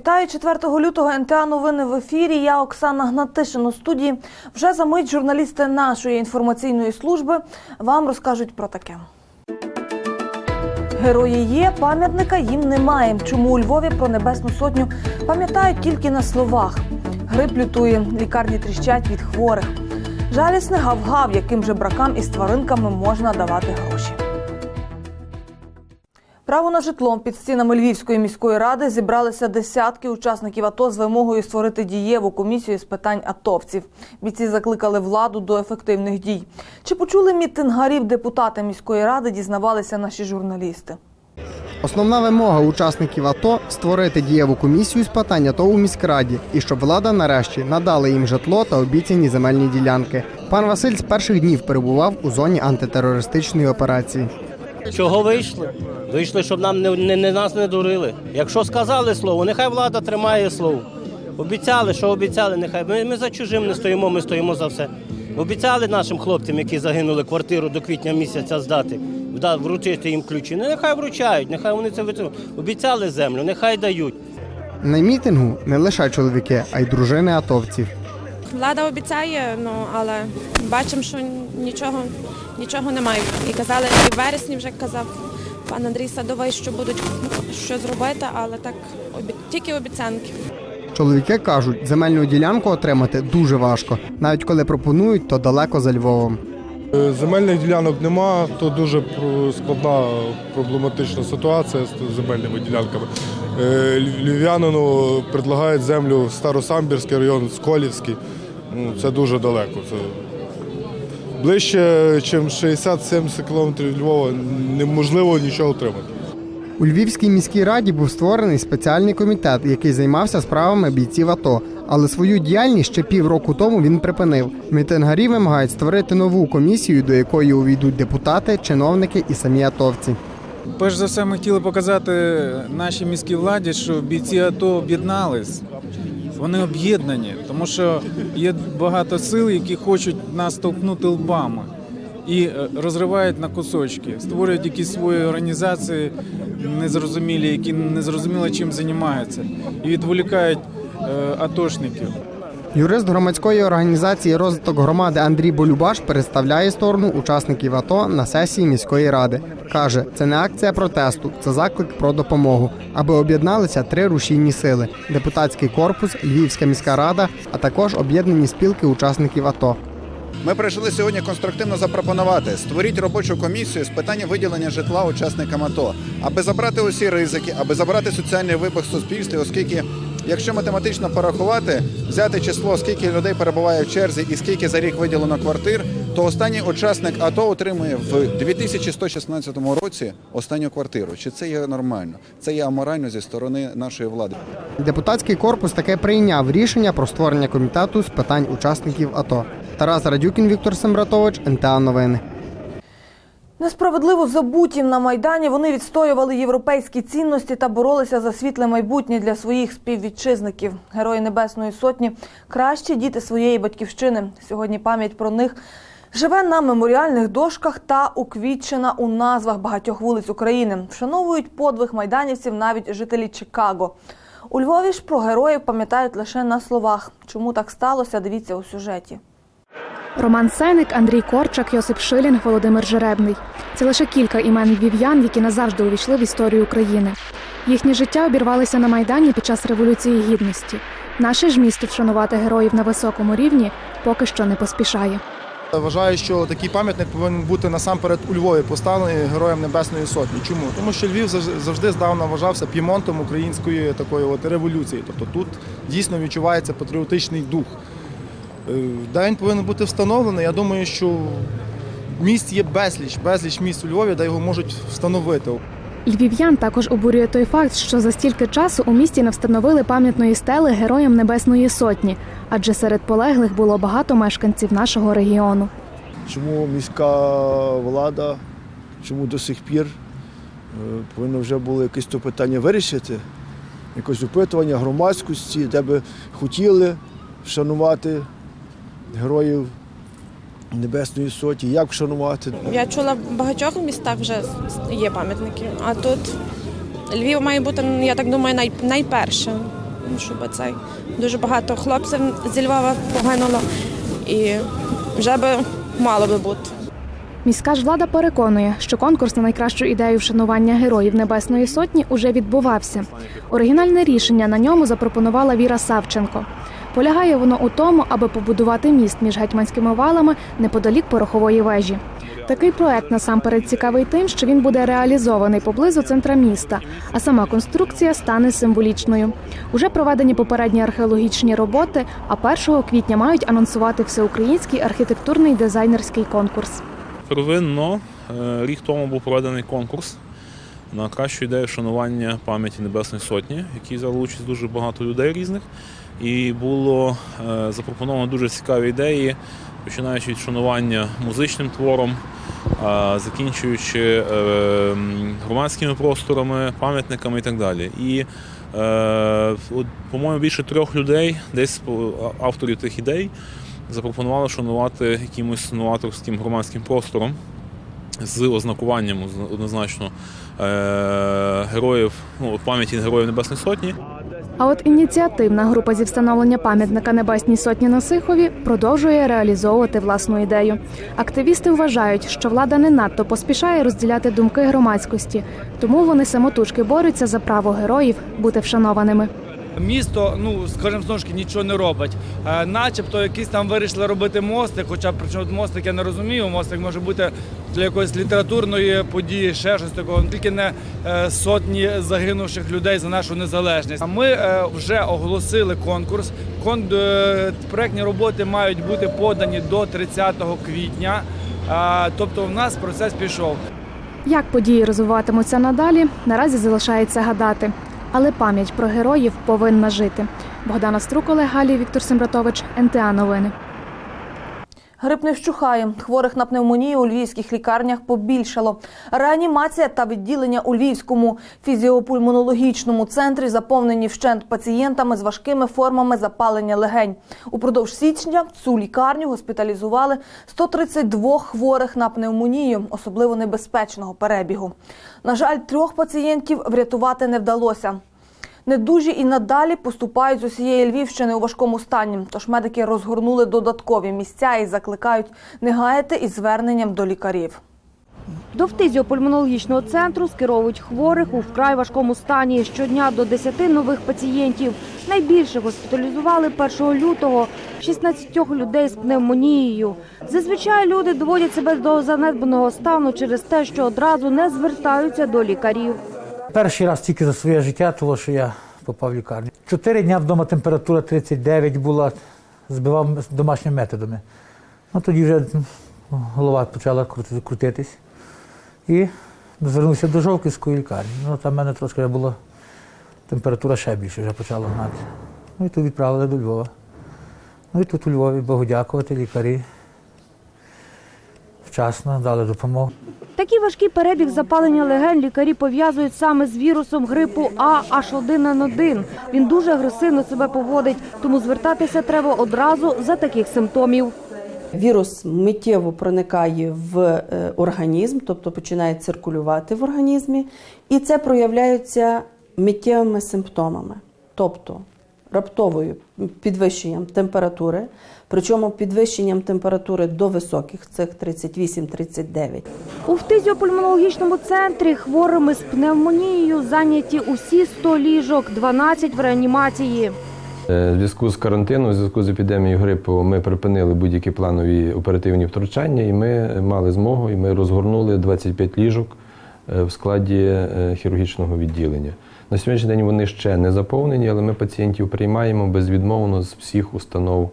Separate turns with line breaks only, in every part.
Вітаю 4 лютого НТА новини в ефірі. Я Оксана Гнатишин у студії. Вже за мить журналісти нашої інформаційної служби вам розкажуть про таке. Герої є, пам'ятника їм немає. Чому у Львові про Небесну Сотню пам'ятають тільки на словах? Грип лютує, лікарні тріщать від хворих. Жалісне гав-гав, яким же бракам із тваринками можна давати гроші. Право на житло під стінами Львівської міської ради зібралися десятки учасників АТО з вимогою створити дієву комісію з питань атовців. Бійці закликали владу до ефективних дій. Чи почули мітингарів депутати міської ради? Дізнавалися наші журналісти.
Основна вимога учасників АТО створити дієву комісію з питань АТО у міськраді і щоб влада нарешті надала їм житло та обіцяні земельні ділянки. Пан Василь з перших днів перебував у зоні антитерористичної операції.
Чого вийшли? Вийшли, щоб нам не, не, не нас не дурили. Якщо сказали слово, нехай влада тримає слово. Обіцяли, що обіцяли, нехай. Ми, ми за чужим не стоїмо, ми стоїмо за все. Обіцяли нашим хлопцям, які загинули квартиру до квітня місяця здати, вручити їм ключі. Ну, нехай вручають, нехай вони це витримують. Обіцяли землю, нехай дають.
На мітингу не лише чоловіки, а й дружини атовців.
Влада обіцяє, ну але бачимо, що нічого, нічого немає. І казали, і в вересні вже казав пан Андрій Садовий, що будуть що зробити, але так обі... тільки обіцянки.
Чоловіки кажуть, земельну ділянку отримати дуже важко, навіть коли пропонують, то далеко за Львовом.
Е, Земельних ділянок нема, то дуже складна проблематична ситуація з земельними ділянками. Е, Львів'янину предлагають землю в Старосамбірський район, Сколівський. Ну, це дуже далеко. Це ближче, ніж 60-70 кілометрів від Львова, неможливо нічого отримати.
У Львівській міській раді був створений спеціальний комітет, який займався справами бійців АТО. Але свою діяльність ще півроку тому він припинив. Мітингарі вимагають створити нову комісію, до якої увійдуть депутати, чиновники і самі атовці.
Перш за все, ми хотіли показати нашій міській владі, що бійці АТО об'єднались. Вони об'єднані, тому що є багато сил, які хочуть нас толкнути лбами і е, розривають на кусочки, створюють якісь свої організації незрозумілі, які не зрозуміло чим займаються, і відволікають е, атошників.
Юрист громадської організації розвиток громади Андрій Болюбаш представляє сторону учасників АТО на сесії міської ради. Каже, це не акція протесту, це заклик про допомогу, аби об'єдналися три рушійні сили: депутатський корпус, Львівська міська рада, а також об'єднані спілки учасників АТО.
Ми прийшли сьогодні конструктивно запропонувати створіть робочу комісію з питання виділення житла учасникам АТО, аби забрати усі ризики, аби забрати соціальний вибух в суспільстві, оскільки. Якщо математично порахувати, взяти число, скільки людей перебуває в черзі і скільки за рік виділено квартир, то останній учасник АТО отримує в 2116 році останню квартиру. Чи це є нормально? Це є аморально зі сторони нашої влади.
Депутатський корпус таки прийняв рішення про створення комітету з питань учасників АТО. Тарас Радюкін, Віктор Сембратович, НТА Новини.
Несправедливо забуті на майдані. Вони відстоювали європейські цінності та боролися за світле майбутнє для своїх співвітчизників. Герої Небесної Сотні кращі діти своєї батьківщини. Сьогодні пам'ять про них живе на меморіальних дошках та уквітчена у назвах багатьох вулиць України. Вшановують подвиг майданівців навіть жителі Чикаго. У Львові ж про героїв пам'ятають лише на словах. Чому так сталося? Дивіться у сюжеті.
Роман Сеник, Андрій Корчак, Йосип Шилінг, Володимир Жеребний. Це лише кілька імен львів'ян, які назавжди увійшли в історію України. Їхні життя обірвалися на майдані під час революції гідності. Наше ж місто вшанувати героїв на високому рівні поки що не поспішає.
Вважаю, що такий пам'ятник повинен бути насамперед у Львові поставлений героям Небесної Сотні. Чому? Тому що Львів завж- завжди здавна вважався пімонтом української такої от революції. Тобто тут дійсно відчувається патріотичний дух. Е, День повинен бути встановлений. Я думаю, що місць є безліч, безліч місць у Львові, де його можуть встановити.
Львів'ян також обурює той факт, що за стільки часу у місті не встановили пам'ятної стели героям Небесної Сотні, адже серед полеглих було багато мешканців нашого регіону.
чому міська влада, чому до сих пір е, повинно вже було якесь то питання вирішити, якось опитування громадськості, де би хотіли вшанувати героїв Небесної Сотні, як вшанувати.
Я чула в багатьох містах вже є пам'ятники, а тут Львів має бути, я так думаю, най... найперше. щоб цей дуже багато хлопців зі Львова погинуло, і вже би мало би бути.
Міська ж влада переконує, що конкурс на найкращу ідею вшанування героїв Небесної Сотні уже відбувався. Оригінальне рішення на ньому запропонувала Віра Савченко. Полягає воно у тому, аби побудувати міст між гетьманськими валами неподалік порохової вежі. Такий проект насамперед цікавий тим, що він буде реалізований поблизу центра міста, а сама конструкція стане символічною. Уже проведені попередні археологічні роботи, а 1 квітня мають анонсувати всеукраїнський архітектурний дизайнерський конкурс.
Первинно е, рік тому був проведений конкурс на кращу ідею шанування пам'яті Небесної Сотні, який взяло участь дуже багато людей різних. І було е, запропоновано дуже цікаві ідеї, починаючи від шанування музичним твором, закінчуючи е, громадськими просторами, пам'ятниками і так далі. І, е, по-моєму, більше трьох людей, десь авторів тих ідей, запропонували шанувати якимось новаторським громадським простором з ознакуванням однозначно героїв, ну, пам'яті героїв Небесної Сотні.
А от ініціативна група зі встановлення пам'ятника Небесній Сотні на Сихові продовжує реалізовувати власну ідею. Активісти вважають, що влада не надто поспішає розділяти думки громадськості, тому вони самотужки борються за право героїв бути вшанованими.
Місто, ну скажімо, знову ж нічого не робить. Е, начебто якісь там вирішили робити мостик, хоча причому мостик я не розумію. Мостик може бути для якоїсь літературної події, ще щось такого, тільки не е, сотні загинувших людей за нашу незалежність. А ми е, вже оголосили конкурс. Кон, е, проектні роботи мають бути подані до 30 квітня. Е, тобто, в нас процес пішов.
Як події розвиватимуться надалі, наразі залишається гадати. Але пам'ять про героїв повинна жити. Богдана Струколе, Галі Віктор Сембратович, НТА Новини.
Грип не вщухає. Хворих на пневмонію у львівських лікарнях побільшало. Реанімація та відділення у Львівському фізіопульмонологічному центрі заповнені вщент пацієнтами з важкими формами запалення легень. Упродовж січня цю лікарню госпіталізували 132 хворих на пневмонію, особливо небезпечного перебігу. На жаль, трьох пацієнтів врятувати не вдалося. Недужі і надалі поступають з усієї Львівщини у важкому стані. Тож медики розгорнули додаткові місця і закликають не гаяти із зверненням до лікарів.
До фтизіопульмонологічного центру скеровують хворих у вкрай важкому стані. Щодня до 10 нових пацієнтів. Найбільше госпіталізували 1 лютого 16 людей з пневмонією. Зазвичай люди доводять себе до занедбаного стану через те, що одразу не звертаються до лікарів.
Перший раз тільки за своє життя, тому що я попав в лікарню. Чотири дні вдома температура 39 була, збивав домашніми методами. Ну тоді вже голова почала крути- крутитись. І звернувся до Жовківської лікарні. Ну там в мене трошки була температура ще більше, вже почала гнати. Ну і тут відправили до Львова. Ну і тут у Львові, Богу дякувати, лікарі вчасно дали допомогу.
Такий важкий перебіг запалення легень лікарі пов'язують саме з вірусом грипу А H1N1. Він дуже агресивно себе поводить, тому звертатися треба одразу за таких симптомів.
Вірус миттєво проникає в е, організм, тобто починає циркулювати в організмі, і це проявляється миттєвими симптомами, тобто раптовою підвищенням температури, причому підвищенням температури до високих, цих 38-39.
У фтизіопульмонологічному центрі хворими з пневмонією зайняті усі 100 ліжок, 12 в реанімації.
Е, В зв'язку з карантином, в зв'язку з епідемією грипу, ми припинили будь-які планові оперативні втручання, і ми мали змогу, і ми розгорнули 25 ліжок в складі е, хірургічного відділення. На сьогоднішній день вони ще не заповнені, але ми пацієнтів приймаємо безвідмовно з всіх установ,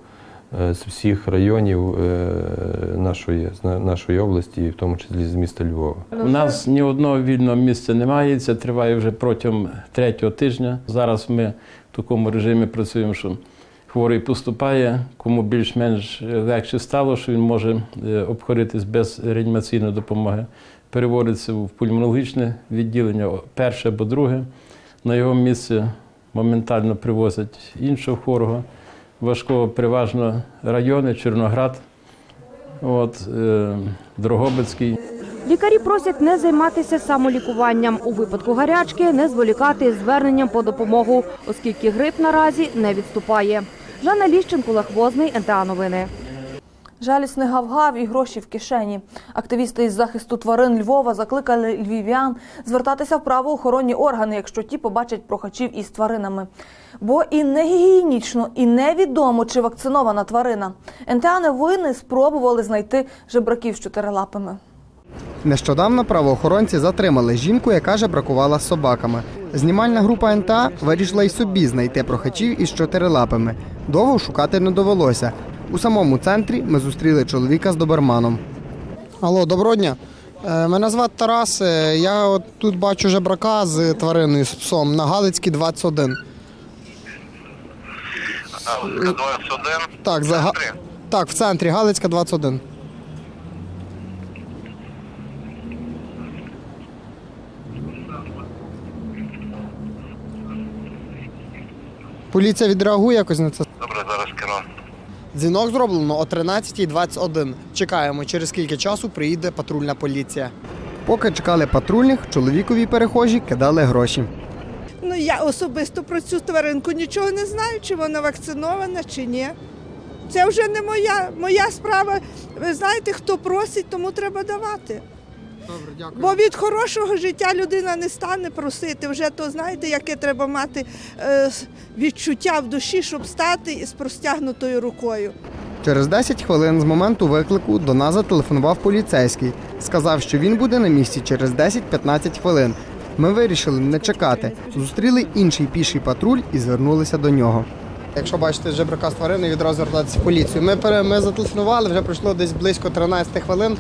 е, з всіх районів е, нашої, нашої області, в тому числі з міста Львова.
У нас ні одного вільного місця немає. Це триває вже протягом третього тижня. Зараз ми в такому режимі працюємо, що хворий поступає, кому більш-менш легше стало, що він може е, обходитись без реанімаційної допомоги. Переводиться в пульмонологічне відділення, перше або друге. На його місце моментально привозять іншого хворого, важкого переважно райони, Чорноград, от, е, Дрогобицький.
Лікарі просять не займатися самолікуванням. У випадку гарячки не зволікати з зверненням по допомогу, оскільки грип наразі не відступає. Жанна Ліщенко, Олег Возний, НТА Новини.
Жалісний гав-гав і гроші в кишені. Активісти із захисту тварин Львова закликали львів'ян звертатися в правоохоронні органи, якщо ті побачать прохачів із тваринами. Бо і не гігієнічно, і невідомо, чи вакцинована тварина. НТА новини спробували знайти жебраків з чотирилапими.
Нещодавно правоохоронці затримали жінку, яка жебракувала з собаками. Знімальна група НТА вирішила й собі знайти прохачів із чотирилапими. Довго шукати не довелося. У самому центрі ми зустріли чоловіка з доберманом. Алло, доброго дня. Е, Мене звати Тарас. Е, Я от тут бачу жебрака з твариною з псом на Галицькій 21.
Галицька 21.
Так, за Га- так, в центрі Галицька 21. Поліція відреагує якось на це. Дзвінок зроблено о 13.21. Чекаємо, через скільки часу приїде патрульна поліція. Поки чекали патрульних, чоловікові перехожі кидали гроші.
Ну я особисто про цю тваринку нічого не знаю, чи вона вакцинована, чи ні. Це вже не моя, моя справа. Ви знаєте, хто просить, тому треба давати.
Добре, дякую.
Бо від хорошого життя людина не стане просити. Вже то знаєте, яке треба мати е, відчуття в душі, щоб стати із простягнутою рукою.
Через 10 хвилин з моменту виклику до нас зателефонував поліцейський. Сказав, що він буде на місці через 10-15 хвилин. Ми вирішили не чекати. Зустріли інший піший патруль і звернулися до нього. Якщо бачите жебрака з твариною, відразу звертатися в поліцію. Ми, пере- ми зателефонували, вже пройшло десь близько 13 хвилин.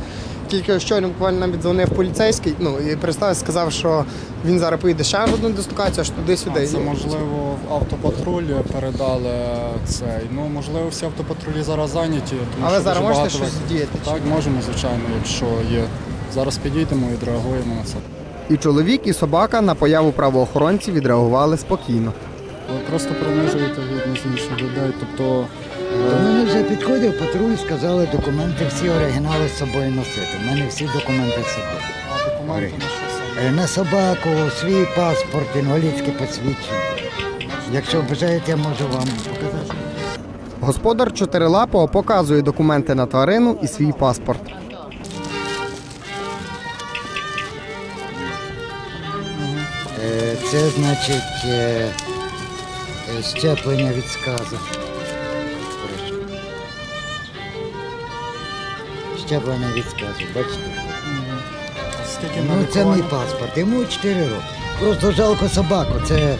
Тільки щойно буквально нам віддзвонив поліцейський. Ну і представив, сказав, що він зараз поїде ще в одну дислокацію, аж туди-сюди.
Це можливо в автопатруль передали цей. Ну можливо, всі автопатрулі зараз зайняті. Тому
А ви
що
зараз можете
багато
щось діяти, чи
Так, можемо, звичайно, якщо є. Зараз підійдемо і відреагуємо на це.
І чоловік, і собака на появу правоохоронців відреагували спокійно.
Ви просто принижуєте гідність інших людей. Тобто
До мене вже підходив патруль, сказали документи всі оригінали з собою носити. У мене всі документи з собою.
а документи на що саме?
Е, На собаку, свій паспорт, інвалідське посвідчення. Якщо бажаєте, я можу вам показати.
Господар чотирилапого показує документи на тварину і свій паспорт.
Е, Це значить е, щеплення від сказу. Щеплення від сказу, бачите? Ну, це мій паспорт. Йому 4 роки. Просто жалко собаку. Це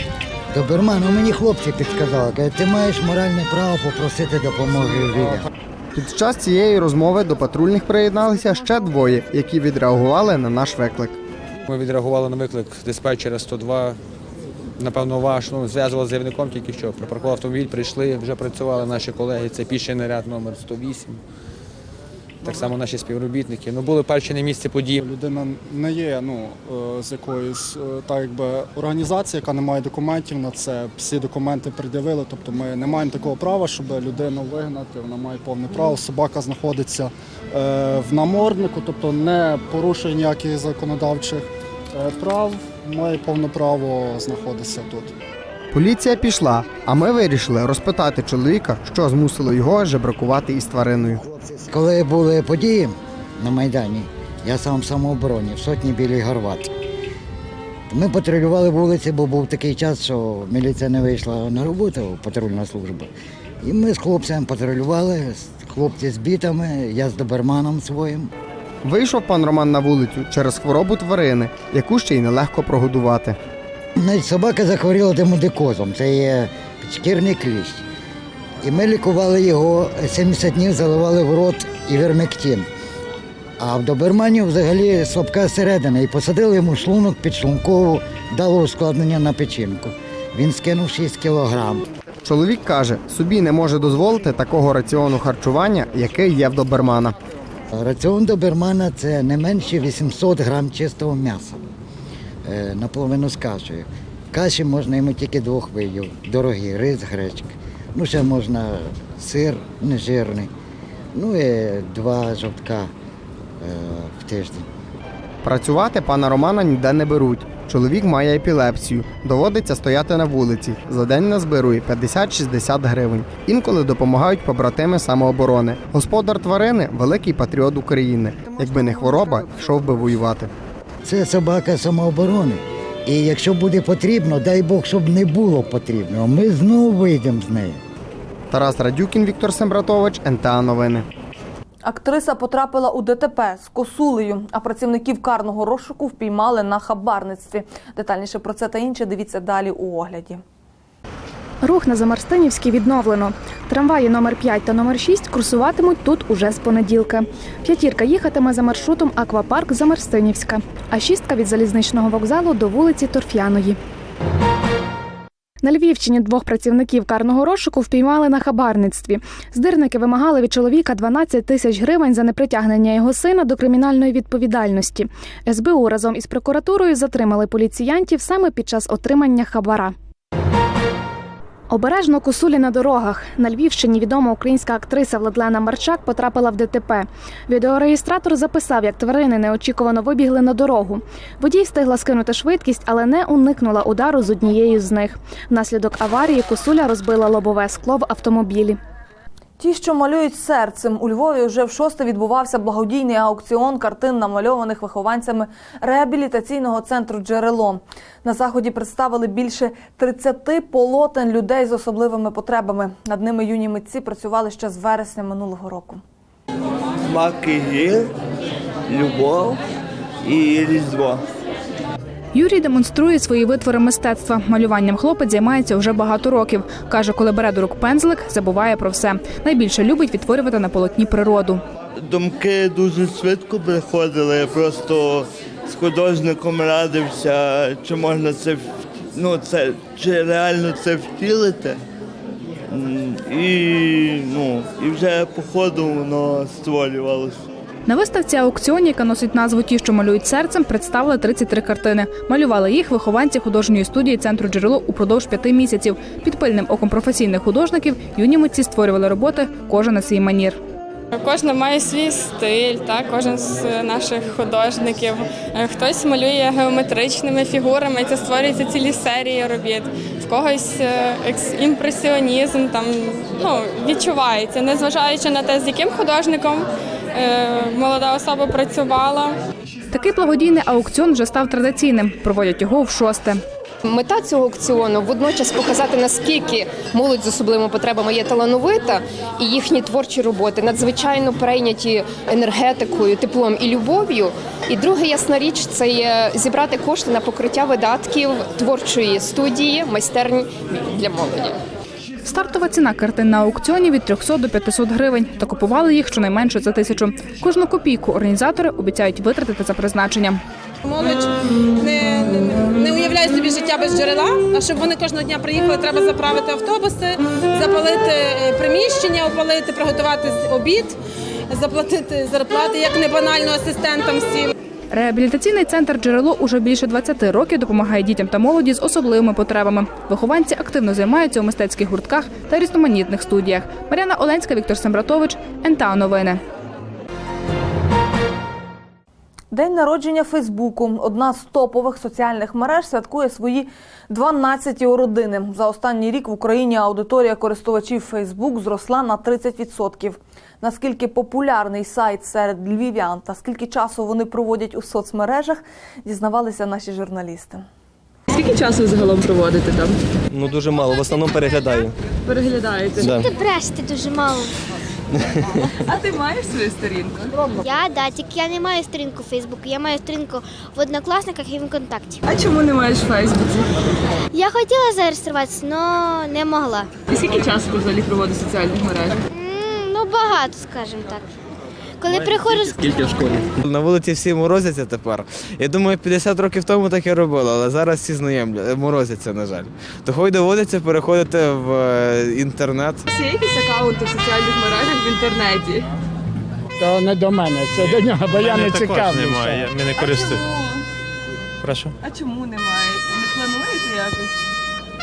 доберман. Ну, мені хлопці підказали. Кажуть, ти маєш моральне право попросити допомоги у Львів'я.
Під час цієї розмови до патрульних приєдналися ще двоє, які відреагували на наш виклик.
Ми відреагували на виклик диспетчера 102. Напевно, ну, зв'язували з заявником тільки що. Припаркував автомобіль, прийшли, вже працювали наші колеги. Це піший наряд номер 108. Так само наші співробітники. Ну, були перші на місці події.
Людина не є ну, е, з якоїсь е, так якби організації, яка не має документів на це. Всі документи пред'явили. Тобто ми не маємо такого права, щоб людину вигнати. Вона має повне право. Собака знаходиться е, в наморднику, тобто не порушує ніяких законодавчих прав. Має повне право знаходитися тут.
Поліція пішла, а ми вирішили розпитати чоловіка, що змусило його жебракувати із твариною.
Коли були події на Майдані, я сам в самообороні, в сотні білій Горват. Ми патрулювали вулиці, бо був такий час, що міліція не вийшла на роботу, патрульна служба. І ми з хлопцями патрулювали, хлопці з бітами, я з доберманом своїм.
Вийшов пан Роман на вулицю через хворобу тварини, яку ще й нелегко прогодувати.
Значить, собака захворіла демодикозом, це є підшкірний кліщ. І ми лікували його 70 днів, заливали в рот і івермектин. А в добермані взагалі слабка середина. І посадили йому шлунок підшлункову, дало ускладнення на печінку. Він скинув 6 кілограм.
Чоловік каже, собі не може дозволити такого раціону харчування, який є в добермана.
Раціон добермана це не менше 800 грам чистого м'яса. Е, Наполовину з кашею. Каші можна йому тільки двох видів. Дорогі, рис, гречка. Ну, ще можна сир нежирний. Ну і два жовтка е, в тиждень.
Працювати пана Романа ніде не беруть. Чоловік має епілепсію, доводиться стояти на вулиці. За день назбирує 50-60 гривень. Інколи допомагають побратими самооборони. Господар тварини великий патріот України. Якби не хвороба, йшов би воювати.
Це собака самооборони. І якщо буде потрібно, дай Бог, щоб не було потрібно, ми знову вийдемо з неї.
Тарас Радюкін, Віктор Сембратович, НТА Новини.
Актриса потрапила у ДТП з косулею, а працівників карного розшуку впіймали на хабарництві. Детальніше про це та інше дивіться далі у огляді.
Рух на Замарстинівській відновлено. Трамваї номер 5 та номер 6 курсуватимуть тут уже з понеділка. П'ятірка їхатиме за маршрутом Аквапарк Замарстинівська, а шістка від залізничного вокзалу до вулиці Торф'яної. На Львівщині двох працівників карного розшуку впіймали на хабарництві. Здирники вимагали від чоловіка 12 тисяч гривень за непритягнення його сина до кримінальної відповідальності. СБУ разом із прокуратурою затримали поліціянтів саме під час отримання хабара. Обережно косулі на дорогах. На Львівщині відома українська актриса Владлена Марчак потрапила в ДТП. Відеореєстратор записав, як тварини неочікувано вибігли на дорогу. Водій встигла скинути швидкість, але не уникнула удару з однією з них. Внаслідок аварії косуля розбила лобове скло в автомобілі.
Ті, що малюють серцем, у Львові вже в шосте відбувався благодійний аукціон картин, намальованих вихованцями реабілітаційного центру Джерело. На заході представили більше 30 полотен людей з особливими потребами. Над ними юні митці працювали ще з вересня минулого року.
Смаки любов і різдво.
Юрій демонструє свої витвори мистецтва. Малюванням хлопець займається вже багато років. Каже, коли бере до рук пензлик, забуває про все. Найбільше любить відтворювати на полотні природу.
Думки дуже швидко приходили. Я просто з художником радився, чи можна це ну, це чи реально це втілити. І, ну, і вже по ходу воно створювалося.
На виставці аукціоні, яка носить назву Ті, що малюють серцем, представили 33 картини. Малювали їх вихованці художньої студії центру джерело упродовж п'яти місяців. Під пильним оком професійних художників юні митці створювали роботи кожен на свій манір.
Кожна має свій стиль, так? кожен з наших художників. Хтось малює геометричними фігурами, це створюються цілі серії робіт. В когось е, імпресіонізм там ну, відчувається, незважаючи на те, з яким художником молода особа працювала.
Такий благодійний аукціон вже став традиційним. Проводять його в шосте.
Мета цього аукціону водночас показати наскільки молодь з особливими потребами є талановита, і їхні творчі роботи надзвичайно перейняті енергетикою, теплом і любов'ю. І друга ясна річ це є зібрати кошти на покриття видатків творчої студії майстерні для молоді.
Стартова ціна картин на аукціоні від 300 до 500 гривень. Та купували їх щонайменше за тисячу. Кожну копійку організатори обіцяють витратити за призначенням.
Молодь не, не уявляє собі життя без джерела. А щоб вони кожного дня приїхали, треба заправити автобуси, запалити е, приміщення, опалити, приготувати обід, заплатити зарплати, як не банально асистентам всім.
Реабілітаційний центр джерело уже більше 20 років допомагає дітям та молоді з особливими потребами. Вихованці активно займаються у мистецьких гуртках та різноманітних студіях. Мар'яна Оленська, Віктор Сембратович, НТА Новини.
День народження Фейсбуку. Одна з топових соціальних мереж святкує свої 12 родини. За останній рік в Україні аудиторія користувачів Фейсбук зросла на 30%. Наскільки популярний сайт серед львів'ян та скільки часу вони проводять у соцмережах, дізнавалися наші журналісти.
Скільки часу ви загалом проводите там?
Ну дуже мало, в основному переглядаю.
Переглядаєте?
Да.
Ти брешете дуже мало.
А ти маєш свою сторінку?
Я да, тільки я не маю сторінку в Фейсбуку, я маю сторінку в однокласниках і в ВКонтакті.
А чому не маєш в Фейсбуці?
Я хотіла зареєструватися, але не могла.
І скільки часу ти взагалі проводиш в соціальних мережах?
Ну, багато, скажімо так. Коли приходиш
Скільки в школі? На вулиці всі морозяться тепер. Я думаю, 50 років тому так і робили, але зараз всі знайомі морозяться, на жаль. Того й доводиться переходити в е, інтернет.
Є якісь аккаунти в соціальних мережах в інтернеті?
То не до мене, це до нього, бо я не
також
цікавлюся.
немає, ми не користуємо. Прошу.
А чому немає? Не плануєте якось?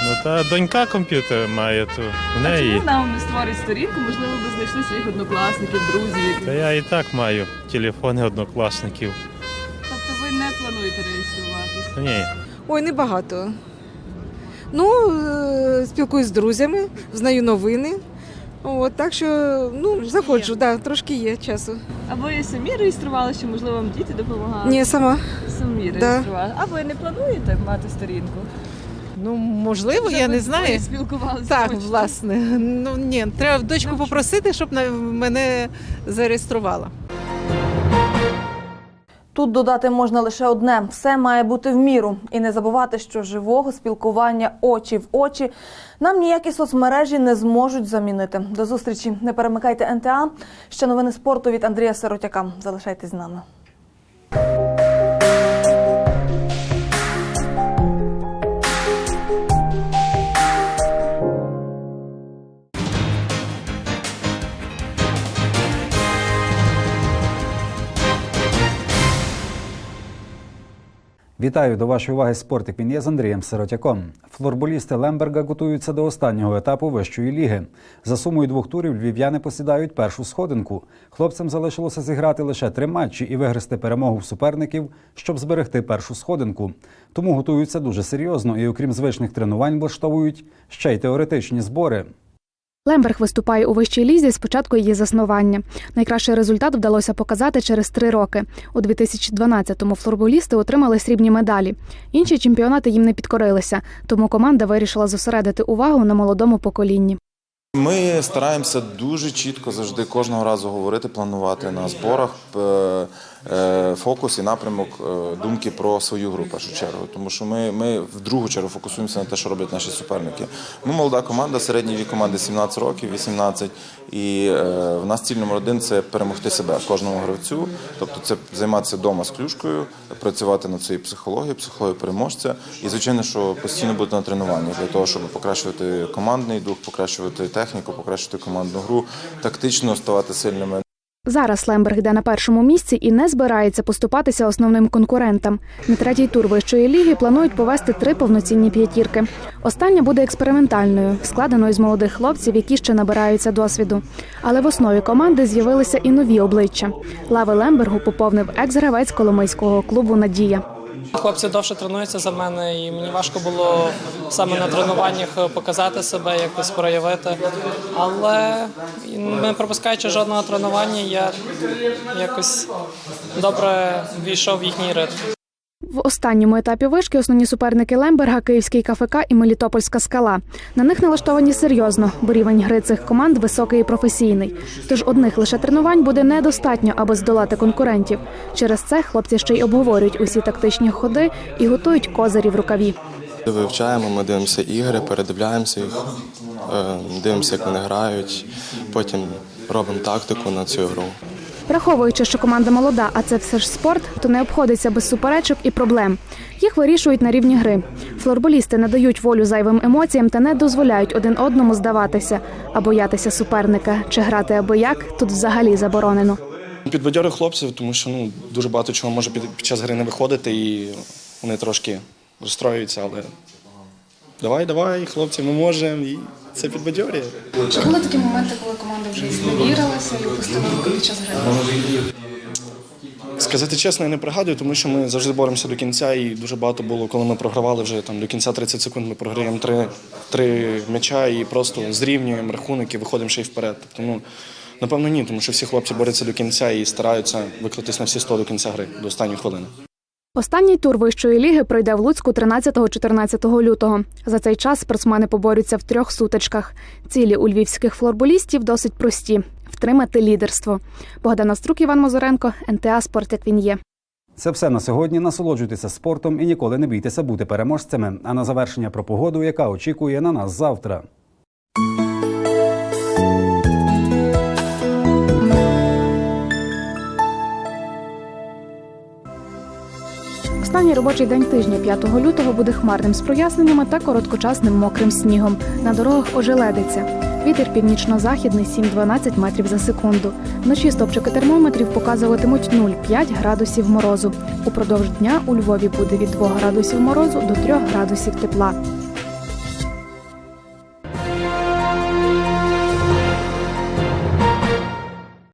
Ну та донька комп'ютер має, то в
А чому нам не створить сторінку? Можливо, ви знайшли своїх однокласників, друзів.
Та я і так маю телефони однокласників.
Тобто ви не плануєте реєструватися?
Ні.
Ой, небагато. Ну, е, спілкуюсь з друзями, знаю новини. От, так що ну, заходжу, да, трошки є часу.
А ви самі реєструвалися, чи можливо вам діти допомагали?
Ні, сама.
Самі
Да.
реєстрували. А ви не плануєте мати сторінку?
Ну, можливо,
Вже
я не знаю.
спілкувалися
Так,
хочете?
власне. Ну ні, треба дочку попросити, щоб мене зареєструвала.
Тут додати можна лише одне: все має бути в міру, і не забувати, що живого спілкування очі в очі нам ніякі соцмережі не зможуть замінити. До зустрічі. Не перемикайте НТА. Ще новини спорту від Андрія Сиротяка. Залишайтесь з нами.
Вітаю до вашої уваги спортик. Він є з Андрієм Сиротяком. Флорболісти Лемберга готуються до останнього етапу вищої ліги. За сумою двох турів львів'яни посідають першу сходинку. Хлопцям залишилося зіграти лише три матчі і вигрести перемогу в суперників, щоб зберегти першу сходинку. Тому готуються дуже серйозно і, окрім звичних тренувань, влаштовують ще й теоретичні збори.
Лемберг виступає у вищій лізі з початку її заснування. Найкращий результат вдалося показати через три роки. У 2012-му флорболісти отримали срібні медалі. Інші чемпіонати їм не підкорилися, тому команда вирішила зосередити увагу на молодому поколінні.
Ми стараємося дуже чітко завжди кожного разу говорити, планувати на зборах е, фокус і напрямок е, думки про свою гру в першу чергу. Тому що ми, ми в другу чергу фокусуємося на те, що роблять наші суперники. Ми молода команда, середній вік команди 17 років, 18. І е, в нас ціль номер один це перемогти себе кожному гравцю. Тобто це займатися вдома з клюшкою, працювати над своєю психологією, психологією переможця. І звичайно, що постійно бути на тренуванні для того, щоб покращувати командний дух, покращувати техніку, покращувати командну гру, тактично ставати сильними.
Зараз Лемберг йде на першому місці і не збирається поступатися основним конкурентам. На третій тур вищої ліги планують повести три повноцінні п'ятірки. Остання буде експериментальною, складеною з молодих хлопців, які ще набираються досвіду. Але в основі команди з'явилися і нові обличчя. Лави Лембергу поповнив екс-гравець Коломийського клубу Надія.
Хлопці довше тренуються за мене, і мені важко було саме на тренуваннях показати себе, якось проявити. Але не пропускаючи жодного тренування, я якось добре війшов в їхній ритм.
В останньому етапі вишки основні суперники Лемберга, Київський КФК і Мелітопольська скала. На них налаштовані серйозно, бо рівень гри цих команд високий і професійний. Тож одних лише тренувань буде недостатньо, аби здолати конкурентів. Через це хлопці ще й обговорюють усі тактичні ходи і готують козирі в рукаві.
Вивчаємо, ми дивимося ігри, передивляємося їх, е, дивимося, як вони грають, потім робимо тактику на цю гру.
Враховуючи, що команда молода, а це все ж спорт, то не обходиться без суперечок і проблем. Їх вирішують на рівні гри. Флорболісти не дають волю зайвим емоціям та не дозволяють один одному здаватися, а боятися суперника чи грати аби як тут взагалі заборонено.
Підбадьорив хлопців, тому що ну, дуже багато чого може під, під час гри не виходити, і вони трошки розстроюються, але давай, давай, хлопці, ми можемо, і це підбадьорює.
Чи були такі моменти, коли команда вже зневірилася і опустила руки під час гри?
Сказати чесно, я не пригадую, тому що ми завжди боремося до кінця, і дуже багато було, коли ми програвали вже там до кінця 30 секунд, ми програємо три, три м'яча і просто зрівнюємо рахунок і виходимо ще й вперед. Тобто, ну, напевно, ні, тому що всі хлопці борються до кінця і стараються виклатись на всі 100 до кінця гри, до останньої хвилини.
Останній тур вищої ліги пройде в Луцьку 13-14 лютого. За цей час спортсмени поборються в трьох сутичках. Цілі у львівських флорболістів досить прості втримати лідерство. Богдана Струк, Іван Мозоренко, НТА Спорт як він є.
Це все на сьогодні. Насолоджуйтеся спортом і ніколи не бійтеся бути переможцями. А на завершення про погоду, яка очікує на нас завтра.
Останній робочий день тижня 5 лютого буде хмарним з проясненнями та короткочасним мокрим снігом. На дорогах ожеледиться. Вітер північно-західний 7-12 метрів за секунду. Вночі стопчики термометрів показуватимуть 0,5 градусів морозу. Упродовж дня у Львові буде від 2 градусів морозу до 3 градусів тепла.